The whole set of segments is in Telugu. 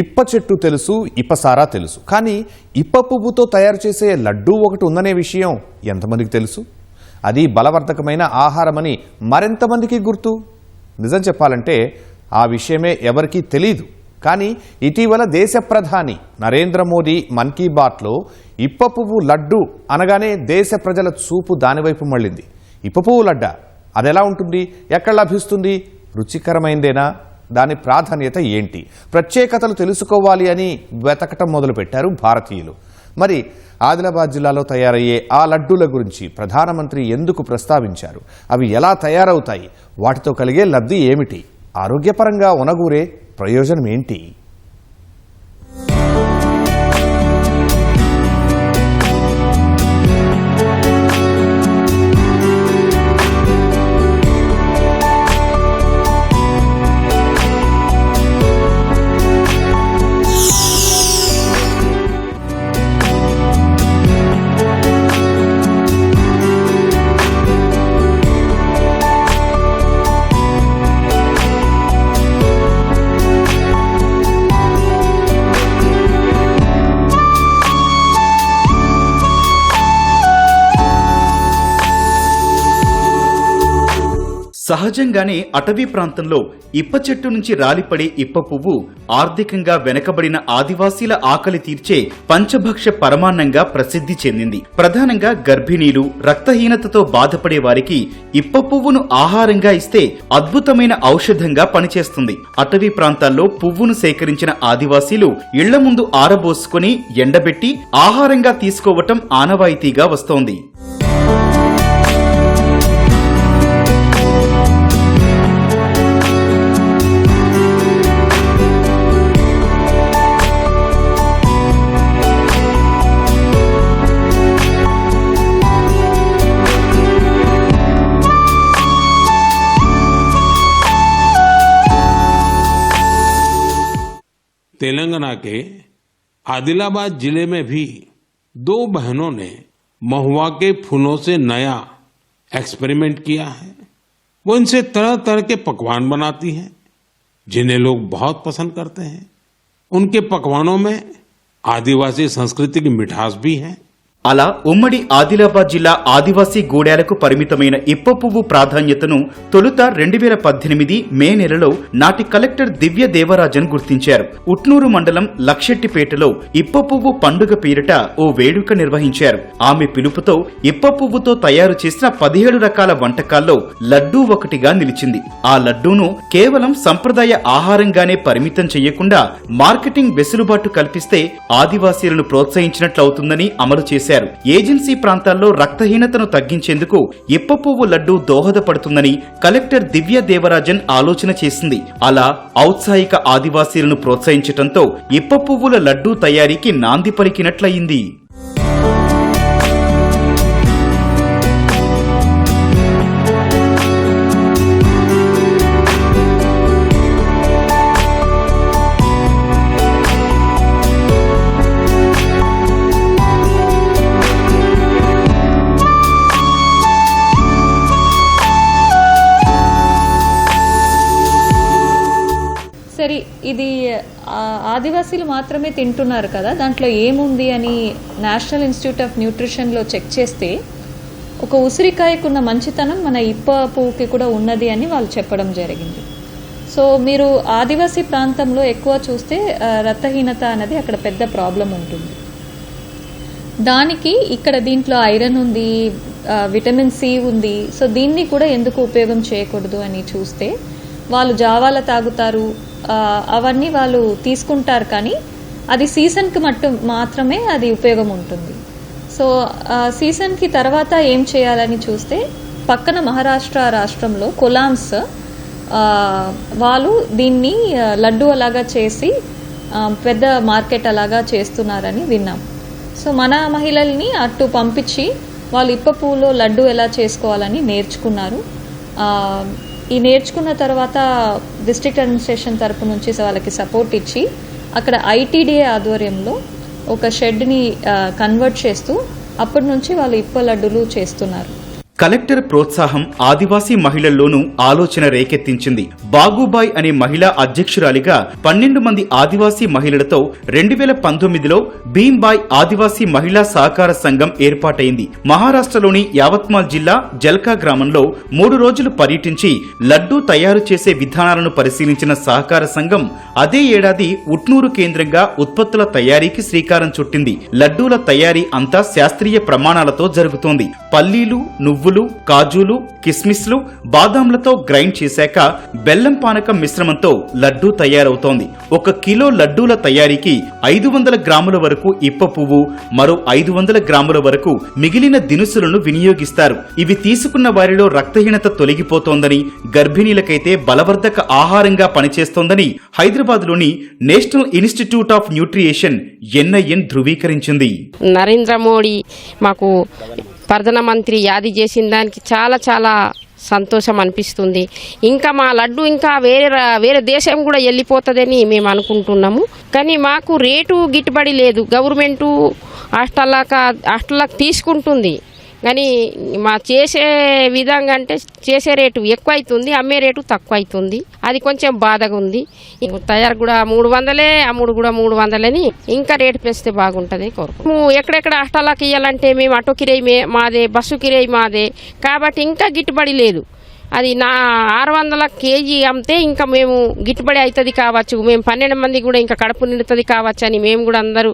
ఇప్ప చెట్టు తెలుసు ఇప్పసారా తెలుసు. కానీ ఇప్ప పువ్వుతో తయారు చేసే లడ్డూ ఒకటి ఉందనే విషయం ఎంతమందికి తెలుసు? అది బలవర్ధకమైన ఆహారమని మరెంతమందికి గుర్తు? నిజం చెప్పాలంటే ఆ విషయమే ఎవరికీ తెలియదు కానీ ఇటీవల దేశ ప్రధాని నరేంద్ర మోదీ మన్ కీ బాత్లో ఇప్ప పువ్వు లడ్డు అనగానే దేశ ప్రజల చూపు దానివైపు మళ్ళింది. ఇప్ప పువ్వు లడ్డా అదెలా ఉంటుంది? ఎక్కడ లభిస్తుంది? రుచికరమైందేనా? దాని ప్రాధాన్యత ఏంటి? ప్రత్యేకతలు తెలుసుకోవాలి అని వెతకటం మొదలుపెట్టారు భారతీయులు. మరి ఆదిలాబాద్ జిల్లాలో తయారయ్యే ఆ లడ్డూల గురించి ప్రధానమంత్రి ఎందుకు ప్రస్తావించారు? అవి ఎలా తయారవుతాయి? వాటితో కలిగే లబ్ధి ఏమిటి? ఆరోగ్యపరంగా ఉనగూరే ప్రయోజనం ఏంటి? సహజంగానే అటవీ ప్రాంతంలో ఇప్ప చెట్టు నుంచి రాలిపడే ఇప్ప పువ్వు ఆర్థికంగా వెనకబడిన ఆదివాసీల ఆకలి తీర్చే పంచభక్ష పరమాన్నంగా ప్రసిద్ధి చెందింది. ప్రధానంగా గర్భిణీలు రక్తహీనతతో బాధపడే వారికి ఇప్ప పువ్వును ఆహారంగా ఇస్తే అద్భుతమైన ఔషధంగా పనిచేస్తుంది. అటవీ ప్రాంతాల్లో పువ్వును సేకరించిన ఆదివాసీలు ఇళ్ళ ముందు ఆరబోసుకుని ఎండబెట్టి ఆహారంగా తీసుకోవటం ఆనవాయితీగా వస్తోంది. तेलंगाना के आदिलाबाद ज़िले में भी दो बहनों ने महुआ के फूलों से नया एक्सपेरिमेंट किया है। वो इनसे तरह तरह के पकवान बनाती हैं, जिन्हें लोग बहुत पसंद करते हैं। उनके पकवानों में आदिवासी संस्कृति की मिठास भी है। అలా ఉమ్మడి ఆదిలాబాద్ జిల్లా ఆదివాసీ గూడాలకు పరిమితమైన ఇప్ప పువ్వు ప్రాధాన్యతను తొలుత రెండు వేల పద్దెనిమిది మే నెలలో నాటి కలెక్టర్ దివ్య దేవరాజన్ గుర్తించారు. ఉట్నూరు మండలం లక్షెట్టిపేటలో ఇప్ప పువ్వు పండుగ పేరిట ఓ వేడుక నిర్వహించారు. ఆమె పిలుపుతో ఇప్ప పువ్వుతో తయారు చేసిన పదిహేడు రకాల వంటకాల్లో లడ్డూ ఒకటిగా నిలిచింది. ఆ లడ్డూను కేవలం సంప్రదాయ ఆహారంగానే పరిమితం చేయకుండా మార్కెటింగ్ వెసులుబాటు కల్పిస్తే ఆదివాసీలను ప్రోత్సహించినట్లవుతుందని అమలు చేశారు. ఏజెన్సీ ప్రాంతాల్లో రక్తహీనతను తగ్గించేందుకు ఇప్ప పువ్వు లడ్డూ దోహదపడుతుందని కలెక్టర్ దివ్య దేవరాజన్ ఆలోచన చేసింది. అలా ఔత్సాహిక ఆదివాసీలను ప్రోత్సహించటంతో ఇప్ప పువ్వుల లడ్డూ తయారీకి నాంది పలికినట్లయింది. సరే ఇది ఆదివాసీలు మాత్రమే తింటున్నారు కదా దాంట్లో ఏముంది అని నేషనల్ ఇన్స్టిట్యూట్ ఆఫ్ న్యూట్రిషన్లో చెక్ చేస్తే ఒక ఉసిరికాయకున్న మంచితనం మన ఇప్ప పువ్వుకి కూడా ఉన్నది అని వాళ్ళు చెప్పడం జరిగింది. సో మీరు ఆదివాసీ ప్రాంతంలో ఎక్కువ చూస్తే రక్తహీనత అనేది అక్కడ పెద్ద ప్రాబ్లం ఉంటుంది. దానికి ఇక్కడ దీంట్లో ఐరన్ ఉంది విటమిన్ సి ఉంది సో దీన్ని కూడా ఎందుకు ఉపయోగం చేయకూడదు అని చూస్తే వాళ్ళు జావాల తాగుతారు అవన్నీ వాళ్ళు తీసుకుంటారు కానీ అది సీజన్కి మట్టు మాత్రమే అది ఉపయోగం ఉంటుంది. సో సీజన్కి తర్వాత ఏం చేయాలని చూస్తే పక్కన మహారాష్ట్ర రాష్ట్రంలో కొలామ్స్ వాళ్ళు దీన్ని లడ్డు అలాగా చేసి పెద్ద మార్కెట్ అలాగా చేస్తున్నారని విన్నాం. సో మన మహిళల్ని అటు పంపించి వాళ్ళు ఇప్ప పూలో లడ్డు ఎలా చేసుకోవాలని నేర్చుకున్నారు. ఈ నేర్చుకున్న తర్వాత డిస్ట్రిక్ట్ అడ్మినిస్ట్రేషన్ తరపు నుంచి వాళ్ళకి సపోర్ట్ ఇచ్చి అక్కడ ఐటీడీఏ ఆధ్వర్యంలో ఒక షెడ్ని కన్వర్ట్ చేస్తూ అప్పటి నుంచి వాళ్ళు ఇప్ప లడ్డులు చేస్తున్నారు. కలెక్టర్ ప్రోత్సాహం ఆదివాసీ మహిళల్లోనూ ఆలోచన రేకెత్తించింది. బాగుబాయ్ అనే మహిళా అధ్యక్షురాలిగా పన్నెండు మంది ఆదివాసీ మహిళలతో రెండు వేల పంతొమ్మిదిలో భీంబాయ్ ఆదివాసీ మహిళా సహకార సంఘం ఏర్పాటైంది. మహారాష్ట్రలోని యావత్మాల్ జిల్లా జల్కా గ్రామంలో మూడు రోజులు పర్యటించి లడ్డూ తయారు చేసే విధానాలను పరిశీలించిన సహకార సంఘం అదే ఏడాది ఉట్నూరు కేంద్రంగా ఉత్పత్తుల తయారీకి శ్రీకారం చుట్టింది. లడ్డూల తయారీ అంతా శాస్త్రీయ ప్రమాణాలతో జరుగుతోంది. పల్లీలు నువ్వు నువ్వులు కాజులు కిస్మిస్లు బాదాంలతో గ్రైండ్ చేశాక బెల్లం పానకం మిశ్రమంతో లడ్డూ తయారవుతోంది. ఒక కిలో లడ్డూల తయారీకి ఐదు వందల గ్రాముల వరకు ఇప్ప పువ్వు మరో ఐదు వందల గ్రాముల వరకు మిగిలిన దినుసులను వినియోగిస్తారు. ఇవి తీసుకున్న వారిలో రక్తహీనత తొలగిపోతోందని గర్భిణీలకైతే బలవర్ధక ఆహారంగా పనిచేస్తోందని హైదరాబాద్లోని National Institute of Nutrition NIN ధృవీకరించింది. Narendra Modi మాకు ప్రధానమంత్రి యాది చేసిన దానికి చాలా చాలా సంతోషం అనిపిస్తుంది. ఇంకా మా లడ్డు ఇంకా వేరే వేరే దేశం కూడా వెళ్ళిపోతుందని మేము అనుకుంటున్నాము. కానీ మాకు రేటు గిట్టుబడి లేదు. గవర్నమెంటు హాస్టల్లాక హాస్టల్లాక తీసుకుంటుంది. కానీ మా చేసే విధంగా అంటే చేసే రేటు ఎక్కువ అవుతుంది అమ్మే రేటు తక్కువ అవుతుంది అది కొంచెం బాధగా ఉంది. తయారు కూడా మూడు వందలే అమ్ముడు కూడా మూడు వందలని ఇంకా రేటు పెంచితే బాగుంటుంది కోరుకుంటున్నాము ఎక్కడెక్కడ అష్టాలకు ఇవ్వాలంటే మేము ఆటో కిరాయి మాదే బస్సు కిరాయి మాదే. కాబట్టి ఇంకా గిట్టుబడి లేదు. అది నా ఆరు వందల కేజీ అమ్మితే ఇంకా మేము గిట్టుబడి అవుతుంది కావచ్చు. మేము పన్నెండు మంది కూడా ఇంకా కడుపు నిండుతుంది కావచ్చు అని మేము కూడా అందరూ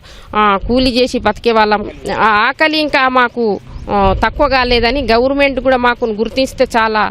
కూలీ చేసి బతికే వాళ్ళం. ఆకలి ఇంకా మాకు తక్కువ కాలేదని గవర్నమెంట్ కూడా మాకు గుర్తిస్తే చాలా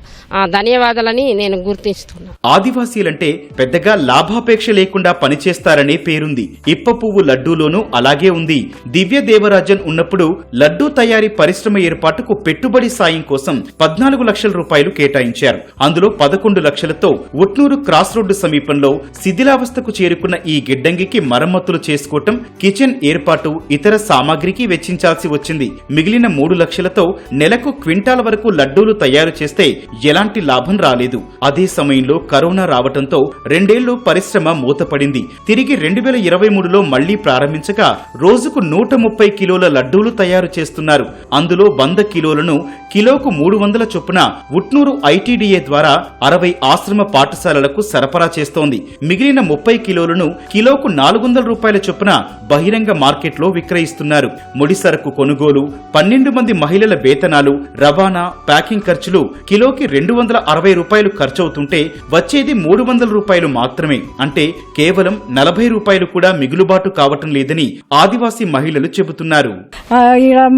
ధన్యవాదాలని నేను గుర్తిస్తున్నాను ఆదివాసీలంటే పెద్దగా లాభాపేక్ష లేకుండా పనిచేస్తారనే పేరుంది. ఇప్ప పువ్వు లడ్డూలోనూ అలాగే ఉంది. దివ్య దేవరాజన్ ఉన్నప్పుడు లడ్డూ తయారీ పరిశ్రమ ఏర్పాటుకు పెట్టుబడి సాయం కోసం పద్నాలుగు లక్షల రూపాయలు కేటాయించారు. అందులో పదకొండు లక్షలతో ఉట్నూరు క్రాస్ రోడ్డు సమీపంలో శిథిలావస్థకు చేరుకున్న ఈ గిడ్డంగికి మరమ్మతులు చేసుకోవటం కిచెన్ ఏర్పాటు ఇతర సామాగ్రికి వెచ్చించాల్సి వచ్చింది. మిగిలిన మూడు లక్షలతో నెలకు క్వింటాల వరకు లడ్డూలు తయారు చేస్తే ఎలాంటి లాభం రాలేదు. అదే సమయంలో కరోనా రావటంతో రెండేళ్ళు పరిశ్రమ మూతపడింది. తిరిగి రెండు వేల ఇరవై మూడులో మళ్ళీ ప్రారంభించగా రోజుకు నూట ముప్పై కిలోల లడ్డూలు తయారు చేస్తున్నారు. అందులో వంద కిలోలను కిలోకు మూడు వందల చొప్పున ఉట్నూరు ఐటీడీఏ ద్వారా అరవై ఆశ్రమ పాఠశాలలకు సరఫరా చేస్తోంది. మిగిలిన ముప్పై కిలోలను కిలోకు నాలుగు వందల రూపాయల చొప్పున బహిరంగ మార్కెట్లో విక్రయిస్తున్నారు. ముడి సరుకు కొనుగోలు పన్నెండు మంది మహిళల వేతనాలు రవాణా ప్యాకింగ్ ఖర్చులు కిలోకి రెండు వందల అరవై రూపాయలు ఖర్చవుతుంటే వచ్చేది మూడు వందల రూపాయలు మాత్రమే. అంటే కేవలం నలభై రూపాయలు కూడా మిగులుబాటు కావటం లేదని ఆదివాసీ మహిళలు చెబుతున్నారు.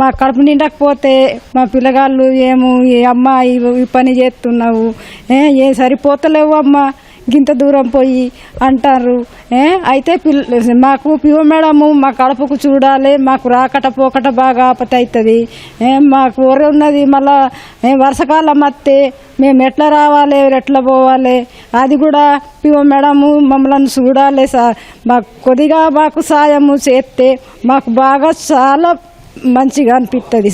మా కడుపు నిండకపోతే మా పిల్లగాళ్ళు ఏమో ఈ అమ్మ ఈ పని చేస్తున్నావు. ఏ ఏ సరిపోతలేవు అమ్మా. గింత దూరం పోయి అంటారు. ఏ? అయితే పిల్ల మాకు పివ మేడము మా కడుపుకు చూడాలి మాకు రాకట పోకట బాగా ఆపత అవుతుంది మాకు ఒరే ఉన్నది మళ్ళా వర్షకాలం వస్తే మేము ఎట్లా రావాలి ఎట్లా పోవాలి? అది కూడా పివ మేడము మమ్మల్ని చూడాలి సార్ మాకు కొద్దిగా మాకు సాయము చేస్తే మాకు బాగా చాలా మంచిగా అనిపిస్తుంది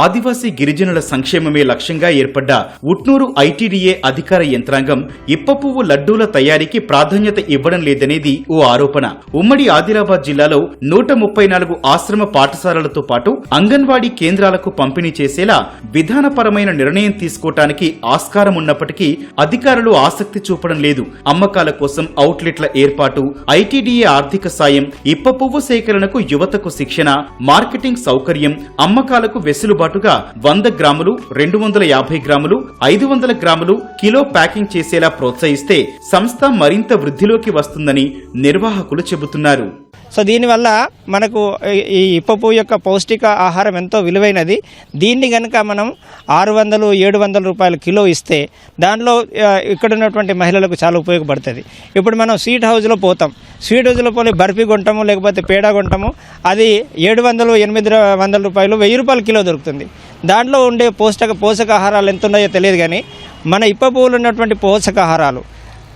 ఆదివాసీ గిరిజనుల సంక్షేమమే లక్ష్యంగా ఏర్పడ్డ ఉట్నూరు ఐటీడీఏ అధికార యంత్రాంగం ఇప్ప పువ్వు లడ్డూల తయారీకి ప్రాధాన్యత ఇవ్వడం లేదనేది ఓ ఆరోపణ. ఉమ్మడి ఆదిలాబాద్ జిల్లాలో నూట ముప్పై నాలుగు ఆశ్రమ పాఠశాలలతో పాటు అంగన్వాడీ కేంద్రాలకు పంపిణీ చేసేలా విధానపరమైన నిర్ణయం తీసుకోవటానికి ఆస్కారం ఉన్నప్పటికీ అధికారులు ఆసక్తి చూపడం లేదు. అమ్మకాల కోసం అవుట్లెట్ల ఏర్పాటు ఐటీడీఏ ఆర్థిక సాయం ఇప్ప పువ్వు సేకరణకు యువతకు శిక్షణ మార్కెటింగ్ సౌకర్యం అమ్మకాలకు పాటుగా వంద గ్రాములు రెండు వందల యాభై గ్రాములు ఐదు వందల గ్రాములు కిలో ప్యాకింగ్ చేసేలా ప్రోత్సహిస్తే సంస్థ మరింత వృద్ధిలోకి వస్తుందని నిర్వాహకులు చెబుతున్నారు. సో దీనివల్ల మనకు ఈ- ఇప్పపు యొక్క పౌష్టిక ఆహారం ఎంతో విలువైనది. దీన్ని కనుక మనం ఆరు వందలు ఏడు వందల రూపాయల కిలో ఇస్తే దానిలో ఇక్కడ ఉన్నటువంటి మహిళలకు చాలా ఉపయోగపడుతుంది. ఇప్పుడు మనం స్వీట్ హౌస్లో పోతాం. స్వీట్ హౌస్లో పోయి బర్ఫీ కొంటాము లేకపోతే పేడ కొంటాము అది ఏడు వందలు ఎనిమిది వందల రూపాయలు వెయ్యి రూపాయల కిలో దొరుకుతుంది. దాంట్లో ఉండే పోషక పోషకాహారాలు ఎంత ఉన్నాయో తెలియదు కానీ మన ఇప్ప పువ్వులు ఉన్నటువంటి పోషకాహారాలు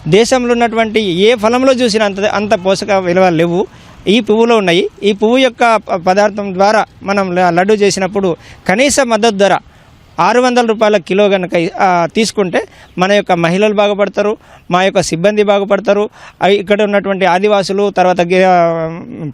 దేశంలో ఉన్నటువంటి ఏ ఫలంలో చూసినా అంత అంత పోషక విలువలు లేవు. ఈ పువ్వులో ఉన్నాయి. ఈ పువ్వు యొక్క పదార్థం ద్వారా మనం లడ్డు చేసినప్పుడు కనీస మద్దతు ధర ఆరు వందల రూపాయల కిలో కనుక తీసుకుంటే మన యొక్క మహిళలు బాగుపడతారు మా యొక్క సిబ్బంది బాగుపడతారు. ఇక్కడ ఉన్నటువంటి ఆదివాసులు తర్వాత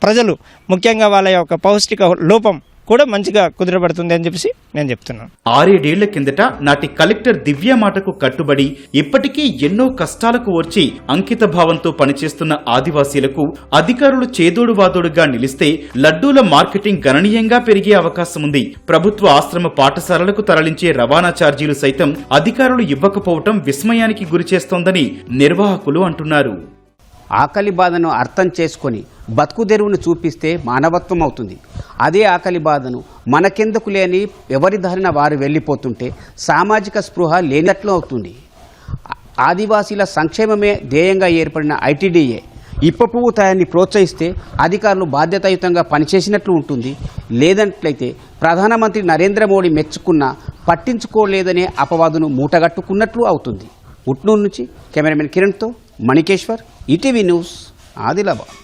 ప్రజలు ముఖ్యంగా వాళ్ళ యొక్క పౌష్టిక లోపం కూడా మంచిగా కుదిరబడుతుంది అని చెప్పేసి నేను చెప్తున్నాను. ఆరేడేళ్ళ కిందట నాటి కలెక్టర్ దివ్య మాటకు కట్టుబడి ఇప్పటికీ ఎన్నో కష్టాలకు వచ్చి అంకిత భావంతో పనిచేస్తున్న ఆదివాసీలకు అధికారులు చేదోడు వాదోడుగా నిలిస్తే లడ్డూల మార్కెటింగ్ గణనీయంగా పెరిగే అవకాశం ఉంది. ప్రభుత్వ ఆశ్రమ పాఠశాలలకు తరలించే రవాణా ఛార్జీలు సైతం అధికారులు ఇవ్వకపోవటం విస్మయానికి గురిచేస్తోందని నిర్వాహకులు అంటున్నారు. ఆకలి బాధను అర్థం చేసుకొని బతుకుదెరువును చూపిస్తే మానవత్వం అవుతుంది. అదే ఆకలి బాధను మనకెందుకు లేని ఎవరి దారిన వారు వెళ్ళిపోతుంటే సామాజిక స్పృహ లేనట్లు అవుతుంది. ఆదివాసీల సంక్షేమమే ధ్యేయంగా ఏర్పడిన ఐటీడీఏ ఇప్ప పువ్వు తయారీని ప్రోత్సహిస్తే అధికారులు బాధ్యతాయుతంగా పనిచేసినట్లు ఉంటుంది. లేదంట్లయితే ప్రధానమంత్రి నరేంద్ర మోడీ మెచ్చుకున్న పట్టించుకోలేదనే అపవాదును మూటగట్టుకున్నట్లు అవుతుంది. ఉట్నూరు నుంచి cameraman కిరణ్తో Manikeshwar E T V news Adilabad